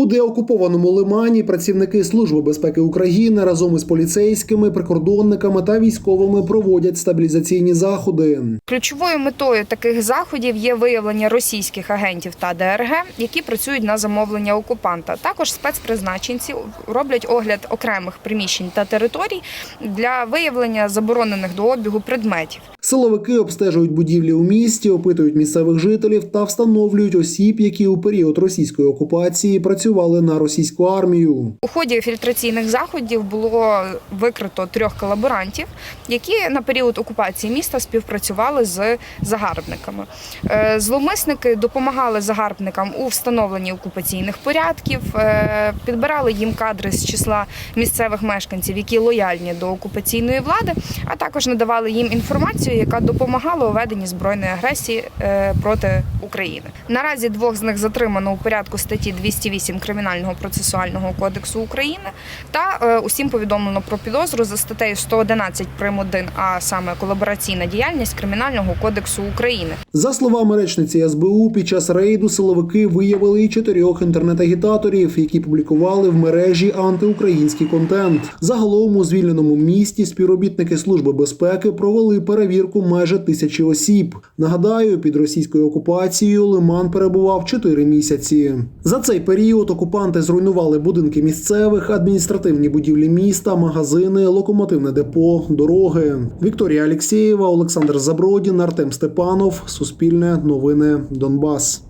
У деокупованому лимані працівники Служби безпеки України разом із поліцейськими, прикордонниками та військовими проводять стабілізаційні заходи. Ключовою метою таких заходів є виявлення російських агентів та ДРГ, які працюють на замовлення окупанта. Також спецпризначенці роблять огляд окремих приміщень та територій для виявлення заборонених до обігу предметів. Силовики обстежують будівлі у місті, опитують місцевих жителів та встановлюють осіб, які у період російської окупації працювали на російську армію. У ході фільтраційних заходів було викрито трьох колаборантів, які на період окупації міста співпрацювали з загарбниками. Е, Зловмисники допомагали загарбникам у встановленні окупаційних порядків, е, підбирали їм кадри з числа місцевих мешканців, які лояльні до окупаційної влади, а також надавали їм інформацію, яка допомагала у веденні збройної агресії е, проти України. Наразі двох з них затримано у порядку статті 208 Кримінального процесуального кодексу України та е, усім повідомлено про підозру за статтею 111 прим. 1, а саме колабораційна діяльність Кримінального кодексу України. За словами речниці СБУ, під час рейду силовики виявили чотирьох інтернет-агітаторів, які публікували в мережі антиукраїнський контент. Загалом у звільненому місті співробітники служби безпеки провели перевірку майже тисячі осіб. Нагадаю, під російською окупацією Лиман перебував 4 місяці. За цей період окупанти зруйнували будинки місцевих, адміністративні будівлі міста, магазини, локомотивне депо, дороги. Вікторія Алєксєєва, Олександр Забродін, Артем Степанов. Суспільне новини Донбас.